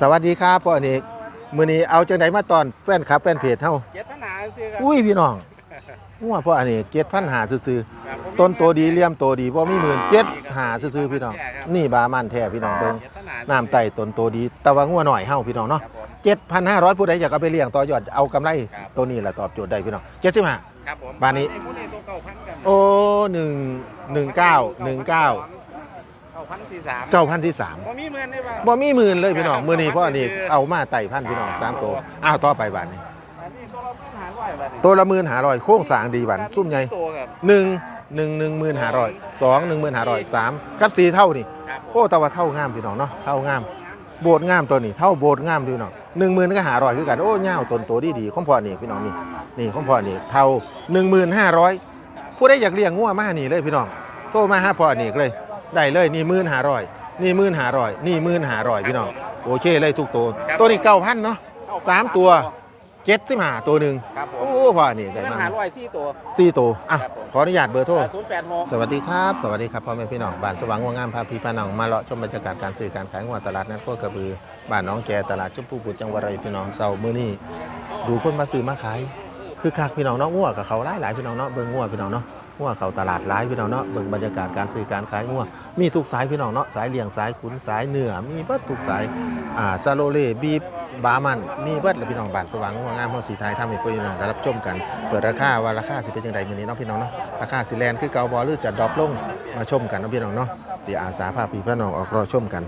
สวัสดีครับพ่ออเนกมื้อนี้เอาจังไดมาตอนแฟนคลับแฟนเพจเฮาเจ็ดปัญหาซื้อครับ อุ้ยพี่น้องงัวพ่ออเนกเจ็ดพันหาซื่อครับผม ๆต้นโตดีเลี่ยมโตดีบ่มีหมื่นเจ็ดหาซื่อๆพี่น้อง นี่บามันแท้พี่น้องเบิ่งเจ็ดปัญหาน้ำไต่ต้นโตดี แต่ว่างัวหน่อยเฮาพี่น้องเนาะครับผม7,500ผู้ใดอยากเอาไปเลี้ยงต่อยอดเอากำไรครับ ตัวนี้แหละตอบโจทย์ได้พี่น้อง75ครับผมบ้านนี้ ไอ้พวกนี้ตัวเก่าพันกันโอ้1 19 19เก้า พันสี่สาม9,000ที่สามบ่มีเงินได้ป่ะ บ่มีหมื่นเลยพี่น้องมื้อนี้พ่ออเนกเอามาไต่พันพี่น้องสามตัวอ้าวต่อไปบาดนี้ อันนี้ตัวเราปัญหาร้อยบาทนี่ตัวละหมื่นหาร้อยโค้งสร้างดีบันซุ่มใหญ่ตัวครับ หนึ่งหนึ่งหนึ่งหมื่นหาร้อยสองหนึ่งหมื่นหาร้อยสามกับสี่เท่านี่ ครับผม โอ้แต่ว่าเท่างามพี่น้องเนาะเท่างาม โบดงามตัวนี้เท่าโบดงามพี่น้องหนึ่งหมื่นก็หาร้อยคือกันโอ้เงาวตนโตดีดีๆของพ่อนี่พี่น้องนี่นี่ของพ่อนี่เท่าหนึ่งหมื่นห้าร้อยผู้ใดอยากเลี้ยงงัวมานี่เลยพี่น้องโทรมาหาพ่อนี่เลย ได้เลยนี่หมื่นหาร้อยนี่หมื่นหาร้อยนี่หมื่นหาร้อยพี่น้องโอเคเลยทุกตัวตัวนี้เก้าพันเนาะสามตัวเจ็ดสิบห้าตัวหนึ่งครับผมโอ้พ่อนี่ได้ปัญมาหาร้อยสี่ตัวสี่ตัวอะครับผมขออนุญาตเบอร์โทรศูนย์แปดหกสวัสดีครับ สวัสดีครับพ่อแม่พี่น้องบ้านสว่างง่วงงามพาพี่พาน้องมาเลาะชมบรรยากาศการซื้อการขายงัวตลาดนัดโคกระบือบ้านหน้องแกตลาดชมพูบุตรจังหวัดระยองพี่น้องเสาร์มื้อนี้ดูคนมาซื้อมาขายคือคักพี่น้องเนาะงัวกับเขาหลายหลายๆพี่น้องเนาะเบิ่งงัวพี่น้องเนาะ งัวเขาตลาดหลายพี่น้องเนาะเบิ่งบรรยากาศการซื้อการขายงัวมีทุกสายพี่น้องเนาะสายเลี้ยงสายขุนสายเนื้อมีเบิดทุกสายอ่าซาโลเล่บีบบามันมีเบิดแล้วพี่น้องบ้านสว่างง่วงงามเฮาสีไทยทำให้พี่น้องได้รับชมกัน เปิดราคาว่าราคาสิเป็นจังไดมื้อนี้เนาะพี่น้องเนาะราคาสิแลนคือเก่าบ่หรือจะดรอปลงมาชมกันเนาะพี่น้องเนาะสิอาสาพาพี่พี่น้องออกรอชมกัน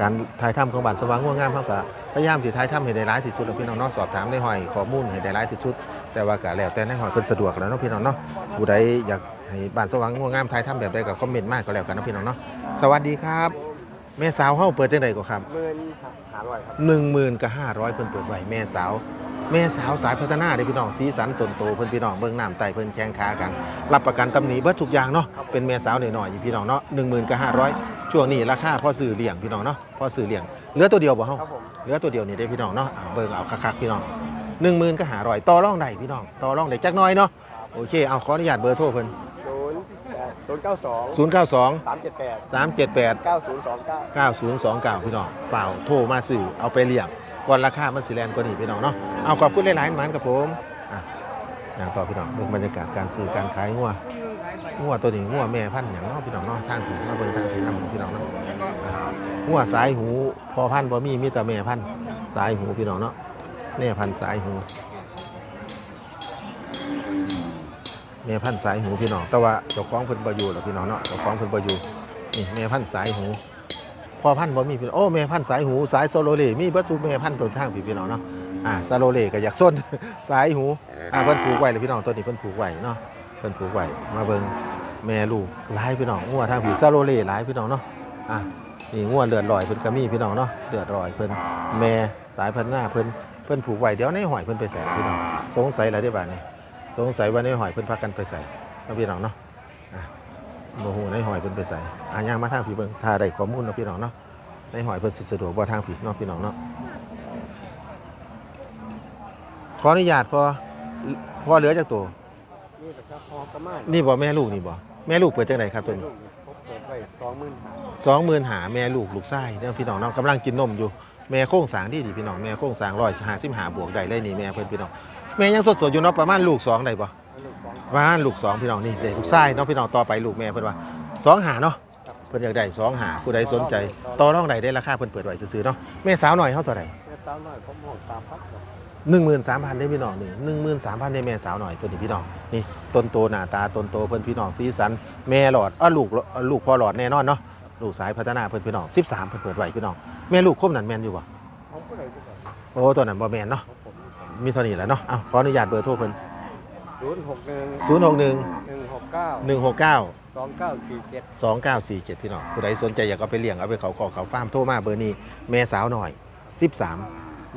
การถ่ายทำของบ้านสว่างง่วงงามเฮาก็พยายามสิถ่ายทำให้ได้หลายที่สุดแล้วพี่น้องเนาะสอบถามได้ห้อยข้อมูลให้ได้หลายที่สุด แต่ว่าก็แล้วแต่ในห้อยเพิ่นสะดวกแล้วเนาะพี่น้องเนาะผู้ใดอยากให้บ้านสว่างง่วงงามถ่ายทำแบบใดก็คอมเมนต์มาก็แล้วกันเนาะพี่น้องเนาะสวัสดีครับแม่สาวเฮาเปิดจังไดก็ครับหมื่นหาร้อยครับหนึ่งหมื่นกับห้าร้อยเพิ่นเปิดไว้แม่สาว แม่สาวสายพัฒนาเด้อพี่น้องสีสันตนโตเพิ่นพี่น้องเบิ่งน้ำไตเพิ่นแข้งขากัน รับประกันตำหนิเบิดทุกอย่างเนาะเป็นแม่สาวหน่อยๆอยู่พี่น้องเนาะหนึ่งหมื่นกับห้าร้อยช่วงนี้ราคาพอซื้อเลี้ยงพี่น้องเนาะพอซื้อเลี้ยงเหลือตัวเดียวบ่เฮาครับผม เหลือตัวเดียวนี่เด้อพี่น้องเนาะอ่าเบิ่งเอาคักๆพี่น้อง หนึ่งหมื่นกับห้าร้อยต่อรองได้พี่น้องต่อรองได้จักหน้อยเนาะโอเคเอาขออนุญาตเบอร์โทรเพิ่นศูนย์แปดศูนย์เก้าสองศูนย์เก้าสองสามเจ็ดแปดสามเจ็ดแปดเก้าศูนย์สองเก้า9029พี่น้องเปล่าโทรมาสื่อเอาไปเลี้ยงก่อนราคามันสิแลนกว่านี้พี่น้องเนาะเอาขอบคุณหลายๆหมันกับผมอะอย่างต่อพี่น้องเบิ่งบรรยากาศการซื้อการขายงัวงัวตัวนี้งัวแม่พันธุ์อย่างเนาะพี่น้องเนาะทางถึงมาเบิ่งทางถึงนำพี่น้องเนาะอะงัวสายหูพอพันธุ์บ่มีมีแต่แม่พันธุ์สายหูพี่น้องเนาะ แม่พันสายหูแม่พันสายหูพี่น้อง แต่ว่าเจ้าของเพิ่นบ่อยู่หรอกพี่น้องเนาะเจ้าของเพิ่นบ่อยู่นี่แม่พันสายหูพอพันบ่มีพี่น้องโอ้แม่พันสายหูสายโซโลเลมีเบิดสูแม่พันต้นทางพี่พี่น้องเนาะอ่าซาโลเลก็อยากส้นสายหูอ่าเพิ่นผูกไว้เลยพี่น้องตัวนี้เพิ่นผูกไว้เนาะเพิ่นผูกไว้มาเบิ่งแม่ลูกหลายพี่น้องงัวทางพี่ซาโลเลหลายพี่น้องเนาะอะนี่งัวเลือดลอยเพิ่นก็มีพี่น้องเนาะเลือดลอยเพิ่นแม่สายพันธุ์หน้าเพิ่น เพิ่นผูกไว้เดี๋ยวในหอยเพิ่นไปใส่พี่น้องสงสัยแล้วได้บ้าดนี้สงสัยว่าในหอยเพิ่นพากันไปใส่พี่น้องเนาะอะบ่ฮู้ในหอยเพิ่นไปใส่อะย่างมาทางพี่เบิ่งถ้าได้ข้อมูลเนาะพี่น้องเนาะในหอยเพิ่นสะดวกบ่ทางผีเนาะพี่น้องเนาะขออนุญาตพอพอเหลือจากตัวนี่บอแม่ลูกนี่บ่แม่ลูกเปิดจังไดครับตัวนี้สองหมื่นหาแม่ลูกลูกไส้เนาะพี่น้องเนาะกำลังกินนมอยู่ แม่โค้งสร้างดีดีพี่น้องแม่โค้งสร้างร้อยห้าสิบห้าบวกได้เลยนี่แม่เพิ่นพี่น้องแม่ยังสดๆอยู่เนาะประมาณลูกสองได้บ่ลูกสองประมาณลูกสองพี่น้องนี่เด็กลูกไส้เนาะพี่น้องต่อไปลูกแม่เพิ่นว่าสองหาเนาะเพิ่นอยากได้สองหาผู้ใดสนใจต่อรองใดได้ราคาเพิ่นเปิดไว้ซื่อๆเนาะแม่สาวหน่อยเฮาเท่าไหร่แม่สาวน้อยผมหกสามพันครับหนึ่งหมื่นสามพันได้พี่น้องนี่หนึ่งหมื่นสามพันได้แม่สาวหน่อยตัวนี้พี่น้องนี่ต้นโตหน้าตาต้นโตเพิ่นพี่น้องสีสันแม่หลอดอ้อลูกเอ้อลูกพอหลอดแน่นอนเนาะ ลูกสายพัฒนาเพิ่นพี่น้องสิบสามเพิ่นเปิดไว้พี่น้องแม่ลูกคมนั่นแม่นอยู่บ่ผมก็เลยที่แบบโอ้ตัวนั้นบ่แม่นเนาะของผมมีเท่านี้แหละเนาะเอาขออนุญาตเบอร์โทรเพิ่นศูนย์หกหนึ่งศูนย์หกหนึ่งหนึ่งหกเก้าหนึ่งหกเก้าสองเก้าสี่เจ็ดสองเก้าสี่เจ็ดพี่น้องผู้ใดสนใจอยากเอาไปเลี้ยง เอาไปเขาขอเขาฟาร์มโทรมาเบอร์นี้ แม่สาวหน่อยสิบสาม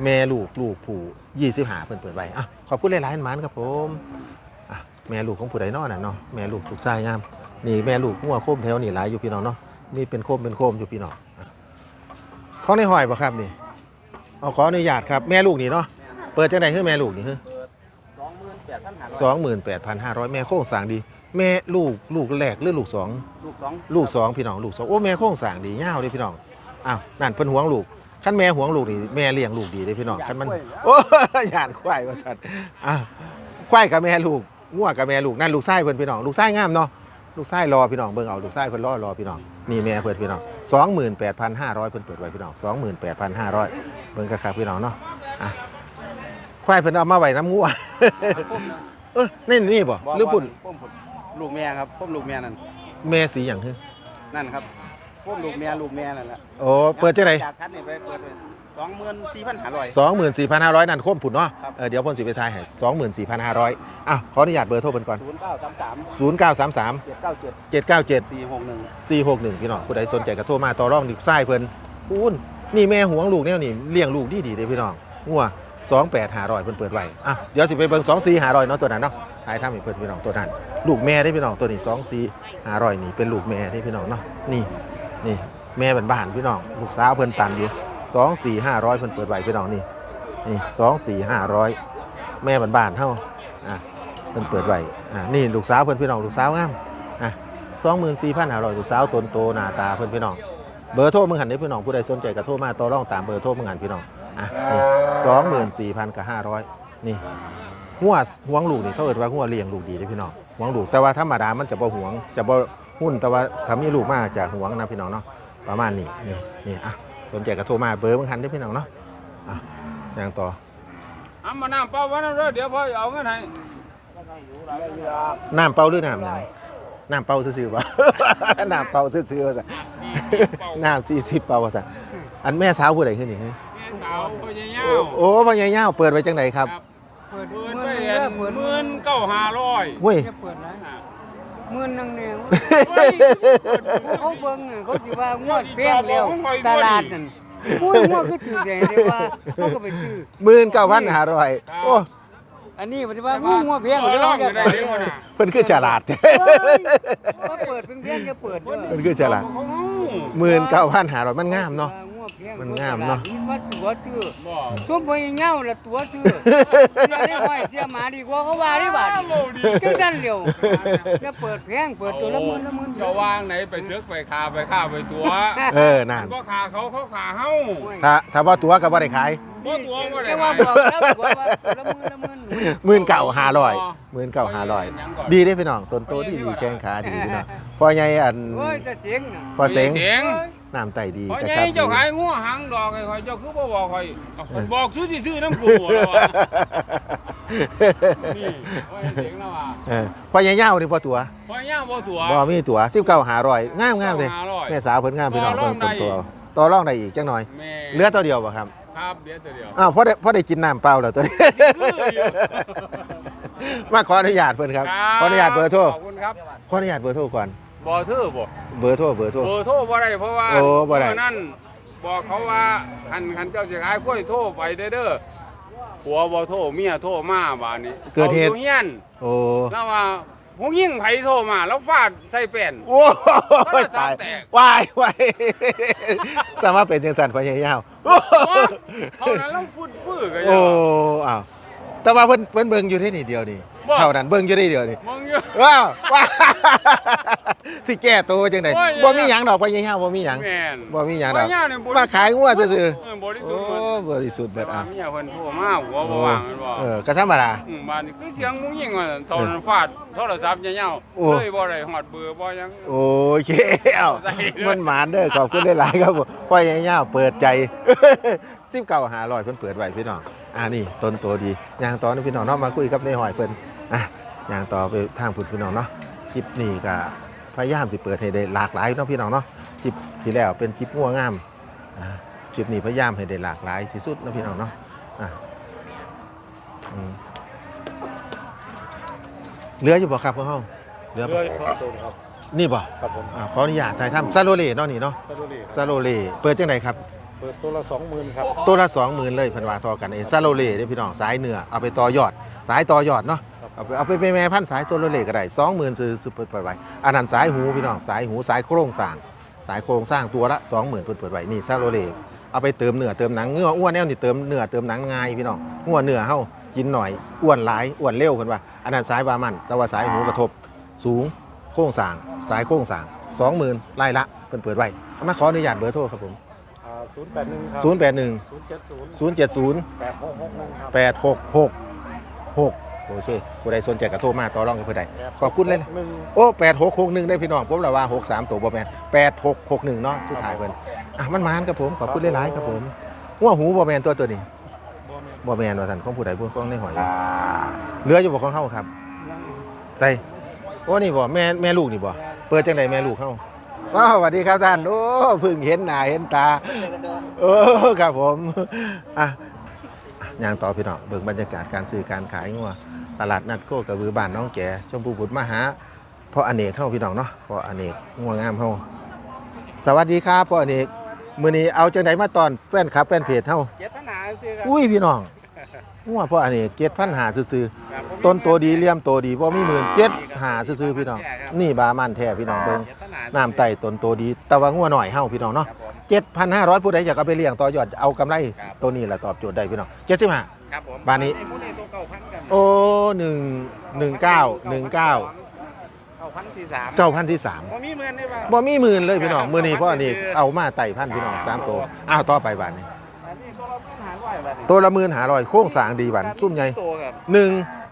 แม่ลูกลูกผู้ยี่สิบห้าเพิ่นเปิดไว้อะขอบคุณหลายๆหมานครับผมอะแม่ลูกของผู้ใดเนอน่ะเนาะแม่ลูกถูกไส้งาม นี่แม่ลูกงัวโคมแถวนี่หลายอยู่พี่น้องเนาะ นี่เป็นโคมเป็นโคมอยู่พี่น้องอะเขาในหอยบ่ครับนี่เอาขออนุญาตครับแม่ลูกนี่เนาะเปิดจังไดคือแม่ลูกนี่คือสองหมื่นแปดพันห้าร้อยสองหมื่นแปดพันห้าร้อยแม่โค้งสร้างดี แม่ลูกลูกแรกหรือลูกสองลูกสองลูกสองพี่น้องลูกสองโอ้แม่โค้งสร้างดีเงาวเลยพี่น้องอ้าวนั่นเพิ่นหวงลูกขั้นแม่หวงลูกนี่แม่เลี้ยงลูกดีเด้พี่น้องอยากขั้นมันกล้วยโอ้ยานควายว่าซั่นอะควายกับแม่ลูกงัวกับแม่ลูกนั่นลูกไส้เพิ่นพี่น้องลูกไส้งามเนาะ ลูกไส้รอพี่น้องเบิ่งเอาลูกไส้เพิ่นรอรอพี่น้องนี่แม่เพิ่นพี่น้อง28,500เพิ่นเปิดไว้พี่น้อง28,500เบิ่งคักๆพี่น้องเนาะอะควายเพิ่นเอามาไว้น้ำงัวเออนี่นี่บ่หรือปุ่นพุ่มผุดลูกแม่ครับพุ่มลูกแม่นั่นแม่สีหยังคือนั่นครับพุ่มลูกแม่ลูกแม่นั่นแหละโอ้เปิดจังไดจากคันนี่ไปเปิดสองหมื่น สี่พันห้าร้อยสองหมื่นสี่พันห้าร้อยนั่นโค้มผุนเนาะครับ เออเดี๋ยวพ่นสิไปทายให้สองหมื่นสี่พันห้าร้อยอะขออนุญาตเบอร์โทรเพิ่นก่อน ศูนย์เก้าสามสามศูนย์เก้าสามสามเจ็ดเก้าเจ็ดเจ็ดเก้าเจ็ดสี่หกหนึ่งสี่หกหนึ่งพี่น้องผู้ใดสนใจก็โทรมาต่อรองดิไส้เพิ่นพูนนี่แม่หวงลูกเนี่ยนี่เลี้ยงลูกดีดีๆเด้พี่น้องงัวสองแปดหาร้อยเพิ่นเปิดไว้อะเดี๋ยวสิไปเบิ่งสองสี่หาร้อยเนาะตัวนั้นเนาะทายทำอีกเพิ่นพี่น้องตัวนั้น ลูกแม่ได้พี่น้องตัวนี้สองสี่หาร้อยนี่เป็นลูกแม่ได้พี่น้องเนาะนี่นี่แม่เป็นบ้านๆพี่น้องลูกสาวเพิ่นตันอยู่ สองสี่ห้าร้อยเพิ่นเปิดไว้พี่น้องนี่นี่สองสี่ห้าร้อยแม่บ้านๆเฮาอะเพิ่นเปิดไว้อะนี่ลูกสาวเพิ่นพี่น้องลูกสาวงามอะสองหมื่นสี่พันห้าร้อยลูกสาวตนโตหน้าตาเพื่อนพี่น้องเบอร์โทรมึงหันได้พี่น้องผู้ใดสนใจก็โทรมาต่อรองตามเบอร์โทรมึงหันพี่น้องอะนี่สองหมื่นสี่พันกับห้าร้อยนี่หัวหวงลูกนี่เขาเอิดว่าหัวเลี้ยงลูกดีได้อพี่น้องหวงลูกแต่ว่าธรรมดามันจะบ่หวงจะบ่หุ้นแต่ว่าถ้ามีลูกมากจะหวงนะพี่น้องเนาะประมาณนี้นี่นี่อะ สนใจก็โทรมาเบอร์มึงหันได้อพี่น้องเนาะอะอย่างต่อเอามาน้ำเปล่าไว้น้ำเด้อเดี๋ยวพ่อเอาเงินให้น้ำเปล่าหรือน้ำหยังน้ำเปล่าซื่อๆวะ น้ำเปล่าซื่อๆว่าซะน้ำสี่สิบเปล่าว่าซะอันแม่สาวผู้ใดขึ้นนี่ฮะแม่สาวพ่อใหญ่เงาโอ้พ่อใหญ่ย่าวเปิดไว้จังไหนครับ เปิดเปิดไปเห็นหมื่นเก้าห้าร้อยเว้ยจะเปิดนะห มื่นหนึงเนี่ยเฮ้ยเขาเบิ่งอะเขาสิว่างวดเพียงแล้วตลาดนั่นอุ้ยงวดคือถือแดงเดียวว่าเขาก็ไปซื้อ หมื่นเก้าพันห้าร้อยโอ้อันนี้มันสิว่าอู้งวดเพียงเดียวร้องอจะยู่ได้ได้เดี๋ยวก่อนนะเพิ่นคือฉลาดเฮ้ยมาเปิดเพียงเพียงจะเปิดเด้อเพิ่นคือฉลาดของเฮาหมื่นเก้าพันห้าร้อยมันงามเนาะงวดเพียง มันงามเนาะมาตัวซื้อบ่ซุมไปเงาละตัวซื้อเสียได้ห้อยเสียหมาดีกว่าเขาว่าได้บาดโอ้ดีจังซั่นเร็วจะเปิดเพียงเปิดตัวละหมื่นละหมื่นจะวางไหนไปเสือกไปคาไปฆ่าไปตัวเออนั่นก็ขาเขาเขาขาเฮาถ้าถ้าว่าตัวก็บ่ได้ขายบ่ตัวบ่ได้แต่ว่าบอกแล้วบอกว่าตัวละหมื่นละหมื่นหมื่นเก้าห้าร้อยหมื่นเก้าห้าร้อยดีได้อพี่น้องต้นโตที่ดีแข้งขาดีพี่น้องพอใหญ่อันโอ้ยจะเสียงน่ะพอเสงเสียง น้ำไตดีพอกระใหชัญ่บดี เจ้าขายงัวหางดอกไอ้ข่อยเจ้าคือบ่บอกข่อยเอาข่อยบอกซื้อสิซื้อน้ำกูแล้วว่ะนี่ว่าเสียงแล้วว่ะเออพอใหญ่ย่าวนี่พอตัวพอย่างบ่ตัว บ่มีตัวสิบเก้าหาร้อยงามงามเลย19,500แม่สาวเพิ่นงามพี่น้องต่อรเพิ่อนงต้นได้ ตัว ต่อรองได้อีกจังหน่อยแม่เหลือตัวเดียวบ่ครับครับเดี๋ยวตัวเดียว อ้าวพอได้พอได้กินน้ำเปล่าแล้วตัวนี้อยู่ มาขออนุญาตเพิ่นครับขออนุญาตเบอร์โทรขอบคุณครับ ขออนุญาตเบอร์โทรก่อน บ่ถือบ่เบอร์โทรเบอร์โทร เบอร์โทรบ่ได้เพราะว่าโอ้บ่ได้ เมื่อนั้นบอกเขาว่าคันคันเจ้าสิขายกล้วยโทรไปเด้อเด้อผัวบ่โทรเมียโทรมาบาดนี้เกิดเหตุอาอยู่เฮียนโอ้แล้วว่าผู้หญิงไผโทรมา แล้วฟาดใส่แป้น โอ้โทรยศัตาพยท์แตกวายวายสามารถเป็นจังสันพอใหญ่ยาวเขานั้นแล้วฟุดฟื้อกันโอ้อ้าวแต่ว่าเพิ่นเพิ่นเบิ่งอยู่ที่นี่เดียวนี่บ่ เท่านั้นเบิ่งอยู่ที่เดียวนี่มองอยู่ว้าวว้าว สิแก้ตัวจังได๋โอ้ยบ่มีหยังดอกพอใหญ่ยาวบ่มีหยังแม่นบ่มีหยังดอกว่าย่เนี่ยบริสุทธิ์มาขายงัวซื่อเออบริๆสุโอ้ทธิ์หมดบริสุทธิ์เบิดแต่ว่าอะเมียเพิ่นโทรมาหัวบ่ว่างแม่นบ่เออก็ธรรมดาอืมบ้านนี้คือเสียงมุ้งยิงว่าตอนฟาดโทรศัพท์ยาวโอ้ๆเลยบ่ได้ฮอดเบอร์บ่หยังโอเคเอาใส่เลยมันหมานเด้อขอบคุณหลายๆครับผมพ่อใหญ่ยาวเปิดใจซิมเก่าหาลอยเพิ่นเปิดไว้พี่น้องอ่านี่ต้นตัวดีย่างต่อนะพี่น้องเนาะมาคุยกับในหอยเพิ่นอะย่างต่อไปทางพุ่นพี่น้องเนาะ คลิปนี้ก็พยายามสิเปิดให้ได้หลากหลายเนาะพี่น้องเนาะคลิปที่แล้วเป็นคลิปงัวงามอ่าคลิปนี้พยายามให้ได้หลากหลายที่สุดเนาะพี่น้องเนาะอะอืมเหลืออยู่บ่ครับพ่อเฮาเหลือบ่เรื่อยครับตัวครับนี่บ่ครับผมอ่าขออนุญาตถ่ายทำซาโรเล่เนาะนี่เนาะซาโดรีซาโรเล่เปิดจังไดครับเปิดตัวละสองหมื่นครับตัวละ20,000เลยเพันวาทอกันเองซาโรเล่เด้อพี่น้องสายเนื้อเอาไปต่อยอด สายต่อยอดเนาะ เอาไปเอาไปเป็นแม่พันธุ์สายโซโรเล่ก็ได้20,000ซื้อซื้อเปิดเปิดไว้อันนั้นสายหูพี่น้องสายหูสายโครงสร้าง สายโครงสร้างตัวละ20,000เปิดเปิดไว้นี่ซาโรเล่เอาไปเติมเนื้อเติมหนังเนื้ออ้วนแนวนี่เติมเนื้อเติมหนังง่ายพี่น้องงัวเนื้อเฮากินหน่อยอ้วนหลายอ้วนเร็วเพิ่นว่าอันนั้นสายบามันแต่ว่าสายหูกระทบ สูงโครงสร้างสายโครงสร้าง20,000ไล่ละเพิ่นเปิดไว้เอามาขออนุญาตเบอร์โทรครับผมอ่าศูนย์แปดหนึ่งครับศูนย์แปดหนึ่งศูนย์เจ็ดศูนย์ศูนย์เจ็ดศูนย์แปดหกหกหนึ่งครับแปดหกหกหก โอเคผู้ใดสนใจก็โทรมาต่อรองกับผู้ใดขอบคุณเลยหนึ่งโอ้แปดหกหกหนึ่งได้พี่น้องผมละว่าหกสามตัวบ่แมนแปดหกหกหนึ่งเนาะสุดท้ายเพิ่นอะมันมานครับผมขอบคุณหลายๆครับผมหัว่าหูบ่แมนตัวตัวนี้บ่แม่นบ่แมนว่าสันของผู้ใดผู้ฟ้องในหอยเหลืออยู่บ่ของเฮาครับใส่โอ้นี่บ่แม่แม่ลูกนี่บ่เปิดจังไดแม่ลูกเฮาว้าวสวัสดีครับท่านโอ้เพิ่งเห็นหน้าเห็นตาเออครับผมอะย่างต่อพี่น้องเบิ่งบรรยากาศการซื้อการขายงัว ตลาดนัดโคกระบือบ้านน้องแก่ชมพูบุตรมาหาพ่ออเนกเข้าพี่น้องเนาะพ่ออเนกงัวงามเฮาสวัสดีครับพ่ออเนกมื้อนี้เอาจังไดมาตอนแฟนคลับแฟนเพจเฮาเจ็ดปัญหาซื้อครับอุ้ยพี่น้องงัวพ่ออันนี้เจ็ดพันหาซื้อครับผมๆต้นตัวดีเลี่ยมตัวดีบ่มีหมื่นเจ็ดหาซื้อๆพี่น้อง นี่บามันแท้พี่น้องเบิ่งเจ็ดปัญหาน้ำไต่ต้นตัวดี แต่ว่างัวหน่อยเฮาพี่น้องเนาะครับผมเจ็ดพันห้าร้อยผู้ใดอยากเอาไปเลี้ยงต่อยอดเอากำไรครับตัวนี้แหละตอบโจทย์ได้พี่น้องเจ็ดสิบห้าครับผมบ้านนี้ โอ้หนึ่งหนึ่งเก้าหนึ่งเก้าเก่าพันสี่สามเก้าพันที่สามบ่มีเงินได้ป่ะบ่มีหมื่นเลยพี่น้องมื้อนี้พ่ออันนี้เอามาไต่พันพี่น้องสามตัวอ้าวต่อไปบาทนี้อันนี้ตัวละพันหาร้อยบาทนี่ตัวละหมื่นหาร้อยโค้งสร้างดีบันซุ่มใหญ่ตัวครับหนึ่ง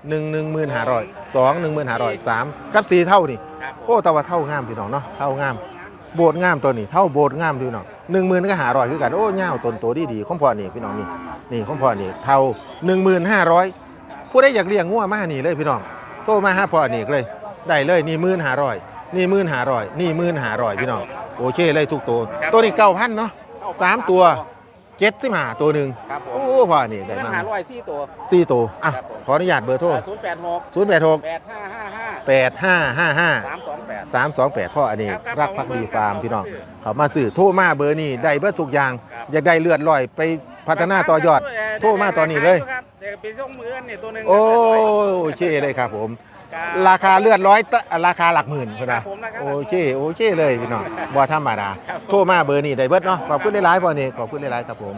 หนึ่งหนึ่งหมื่นหาร้อยสองหนึ่งหมื่นหาร้อยสามกับสี่เท่านี่ครับผมโอ้แต่ว่าเท่างามพี่น้องเนาะเท่างามโบดงามตัวนี้เท่าโบดงามพี่น้องหนึ่งหมื่นก็หาร้อยคือกันโอ้เงาวตนโตดีดีๆของพ่อนี่พี่น้องนี่นี่ของพ่อนี่เท่าหนึ่งหมื่นห้าร้อย ผู้ใดอยากเลี้ยงงัวมานี่เลยพี่น้องโทรมาหาพ่อนี่เลย ได้เลยนี่หมื่นหาร้อย นี่หมื่นหาร้อย นี่หมื่นหาร้อยพี่น้องโอเคเลยทุกตัว ตัวนี้เก้าพันเนาะสามตัวเจ็ดสิบห้าตัวหนึ่งครับผมโอ้พ่อนี่ได้เงินมาหาร้อยสี่ตัวสี่ตัวอะครับผมขออนุญาตเบอร์โทรศูนย์แปดหกศูนย์แปดหกแปดห้าห้าห้าแปดห้าห้าห้าสามสองแปดสามสองแปดพ่ออเนกครับรักพักดีฟาร์มครับพี่น้องผมเขามาซื้อโทรมาเบอร์นี้ได้เบอร์ทุกอย่างครับอยากได้เลือดลอยไปพัฒนาต่อยอด โทรมาตอนนี้เลยครับ เดี๋ยวไปส่งมือนี่ตัวหนึงโอ้โอเคเลยครับผมครับราคาเลือดร้อยตะราคาหลักหมื่นพุ่นครันะบผมนะครับโอเคโอเคเลยพี่น้องบ่ธรรมดาโทรมาเบอร์นี้ได้เบิดเนาะขอบคุณหลายๆพ่อนี่ขอบคุณหลายๆครับผม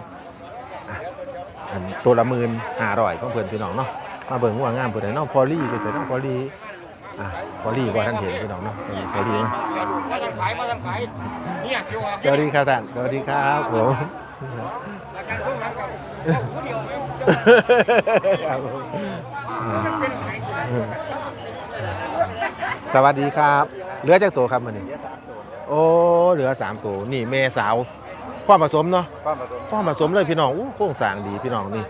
อะอันตัวละหมื่นห้าร้อยของเพื่อนพี่น้องเนาะมาเบิ่งว่างามเพื่อนเนาะพอลี่ไปใส่เนาะพอลี่อะพอลี่ว่าท่านเห็นพี่น้องเนาะพอลี่เนาะมาทางขายมาทางขายเนี่ยเกี่ยวกับสวัสดีครับท่านสวัสดีครับผมครับผม สวัสดีครับ เหลือจากตัวครับมันนี่โอ้เหลือสามตัวนี่แม่สาวความผสมเนาะความผสมความผสมเลยพี่น้องอู้โครงสร้างดีพี่น้องนี่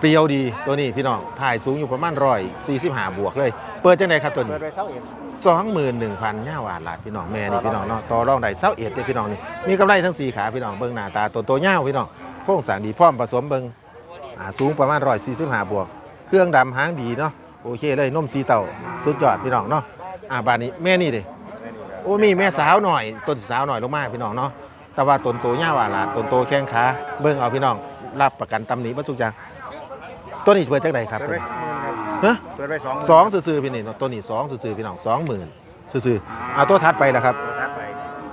เปรียวดีตัวนี้พี่น้องถ่ายสูงอยู่ประมาณร้อยสี่สิบห้าบวกเลย เปิดจังไดครับตัวเปินี้ดไว้เศร้าเอ็ดสองหมื่นหนึ่งพันห้าบาทหลาดพี่น้องแม่นี่พี่น้องเนาะต่อรองได้เศร้าเอ็ดเลยพี่น้องนี่มีกำไรทั้งสี่ขาพี่น้องเบิ้งหน้าตาตัวโตเง่าพี่น้องโครงสร้างดีพร้อมผสมเบิ้ง อ่าสูงประมาณร้อยสี่สิบห้าบวก เครื่องดำหางดีเนาะโอเคเลยนมสีเต่าสุดยอดพี่น้องเนาะอ่าบานนี้แม่นี่เด้โอ้มีแม่สาวหน่อยต้นสาวหน่อยลงมาพี่น้องเนาะแต่ว่าต้นโตเง่าหวานหลาดต้นโตแข้งขาเบิ้งเอาพี่น้องรับประกันตำหนิวัตถุกอย่างตัวนี้เปิดจักไหนครับเปิดตัวไว้นี้สองหมื่นครับฮะเปิดไว้สองสองซื่อๆพี่นี่เนาะตัวนี้สองซื่อๆพี่น้องสองหมื่นซื่อๆเอาตัวทัดไปแล้วครับตัดไป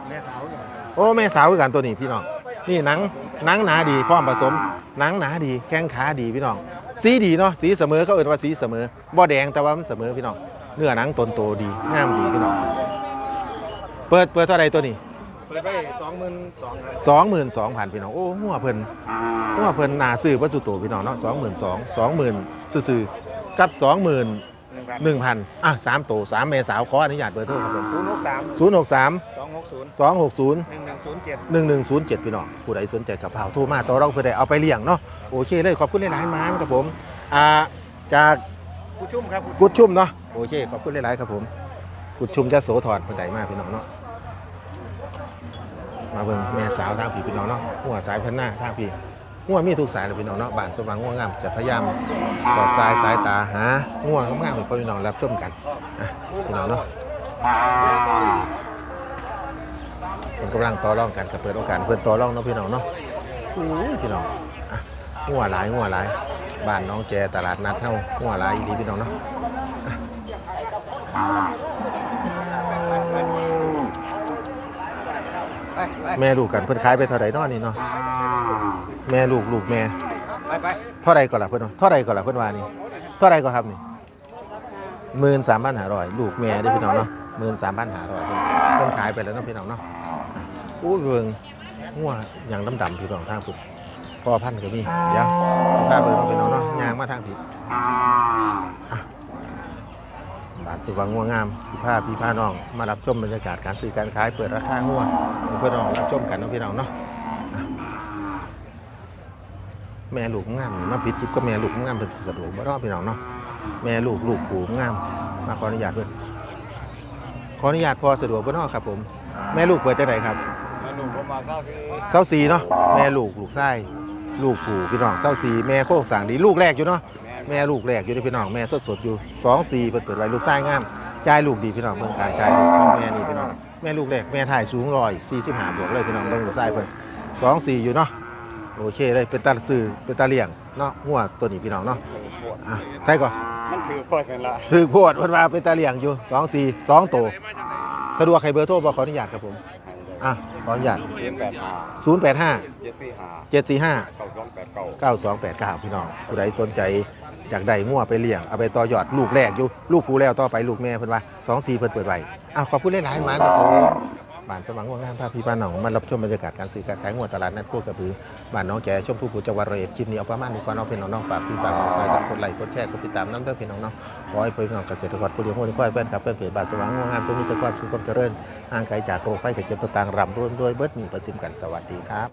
แม่สาวเนี่ยโอ้แม่สาวคือกันตัวนี้พี่น้อง นี่หนังหนังหนาดีพร้อมผสมหนังหนาดีแข้งขาดีพี่น้อง สีดีเนาะสีเสมอเขาเอ่นว่าสีเสมอบ่แดงแต่ว่ามันเสมอพี่น้องเนื้อหนังตนโตดีงามดีพี่น้อง เปิดเปิดเท่าไรตัวนี้เปิดไว้สองหมื่นสองครับสองหมื่นสองพันพี่น้องโอ้หัวเพิ่นหัวเพิ่นหนาซื้อวัตถุโตพี่น้องเนาะสองหมื่นสองสองหมื่นซื่อๆกับสองหมื่น หนึ่งพันหนึ่งพันอะสามโตสามเมษาวขออนุญาตเบอร์โทรครับผมศูนย์หกสามศูนย์หกสามสองหกศูนย์สองหกศูนย์หนึ่งหนึ่งศูนย์เจ็ดหนึ่งหนึ่งศูนย์เจ็ดพี่น้องผู้ใดสนใจกับเผาโทรมาต่อรองเพื่อได้เอาไปเลี้ยงเนาะโอเคเลยขอบคุณหลายๆมานครับผมอ่าจากผู้ชุ่มครับกุดชุ่มเนาะโอเคขอบคุณหลายๆครับผม กุดชุ่มจะโสธรผู้ใดมากพี่น้องเนาะมาเบิ่งแม่สาวทางพี่พี่น้องเนาะหัวสายพันหน้าทางพี่ หัวมีทุกสายเลยพี่น้องเนาะบ้านสว่างง่วงงามจะพยายามสอดสายสายตาหาง่วงงามๆให้พี่น้องรับชมกันอะพี่น้องเนาะมันกำลังต่อรองกันกับเปิดโอกาสเพื่อนต่อรองเนาะพี่น้องเนาะพี่น้องอะงัวหลายงัวหลายบ้านน้องแจตลาดนัดเท่างัวหลายอีดีพี่น้องเนาะแม่ลูกกันเพิ่อนขายไปเท่าไหร่นาะนี่เนาะ แม่ลูกลูกแม่ไปไปเท่าไรก่อนล่ะเพิ่นว่าเท่าไรก่อนล่ะเพิ่นว่านี่เท่าไรก่อนครับนี่หมื่นสามพันห้าร้อยลูกแม่ได้อพี่น้องเนาะหมื่นสามพันห้าร้อยเพิ่นขายไปแล้วเนาะพี่น้องเนาะอู้เบิ่งงัวอย่างดำๆพี่น้องทางพุ่นพอพันธุ์ก็มีเดี๋ยวสิพาไปน้องพี่น้องเนาะย่างมาทางผิดบ้านสุวังงัวงามสิพาพี่พาน้อง มารับชมบรรยากาศการซื้อการขายเปิดราคางัวให้พี่น้องรับชมกันเนาะพี่น้องเนาะอะ แม่ลูกงามนี่มาปิดคลิปก็แม่ลูกงามเป็นสิสะดวกบ่เนาะพี่น้องเนาะแม่ลูกลูกผูงามมาขออนุญาตเพิ่นขออนุญาตพอสะดวกบ่เนาะครับ ผม แม่ลูกเปิดจังไดครับแล้วหนูก็มาเข้าที่เศร้าสีเนาะแม่ลูกลูกไส้ลูกผู้พี่น้องเศร้าสีแม่โค้งสร้างดีลูกแรกอยู่เนาะแม่ลูกแรกอยู่ที่พี่น้องแม่สดสดๆอยู่สองสีเปิดเปิดไว้ลูกไส้งามจ่ายลูกดีพี่น้องเมืองการจ่ายลูกของแม่นี่พี่น้องแม่ลูกแรกแม่ถ่ายสูงร้อยสี่สิบห้าบวกเลยพี่น้องเบิ่งลูกไส้เพิ่นสองสีอยู่เนาะ โอเคเลยเป็นตาซื้อเป็นตาเลี้ยงเนาะงัวตัวนี้พี่น้องเนาะอะใส่ก่อนมันถือพ่อกันละซื้อโพดเพิ่นว่าเป็นตาเลี้ยงอยู่สองสีสองตัวสะดวกใครเบอร์โทรบ่ขออนุญาตครับผมอะขออนุญาตเจ็ดแปดห้าศูนย์แปดห้าเจ็ดสี่ห้าเจ็ดสี่ห้าเก้าสองแปดเก้า9289พี่น้องผู้ใดสนใจอยากได้งัวไปเลี้ยงเอาไปต่อยอดลูกแรกอยู่ลูกกูแล้วต่อไปลูกแม่เพิ่นว่า2 4เพิ่นเปิดไว้อ้าวขอบคุณหลายๆหมาครับผม บ้านสว่างงัวงามภาพีบ้านน้องมารับชมบรรยากาศการซื้อการขายงวดตลาดนัดโคกระบือบ้านน้องแก่ชมพู่ผู้จังหวัดร้อยเอ็ดคลิปนี้เอาประมาณนี้ก่อนเน้องเป็น้องน้องฝากพี่ฝากน้องซอยกันกดไลค์กดแชร์กดติดตามน้ำเต้าพี่น้องน้องขอให้พี่น้องเกษตรกรผู้เลี้ยงวัวนี่ค่อยเพื่อนครับเพื่อนเพจบ้านสว่างงัวงามจงมีแต่ความสุขความเจริญห่างไกลจากโรคภัยไข้เจ็บต่างๆร่ำรวยด้วยเบิดมีประสิมกันสวัสดีครับ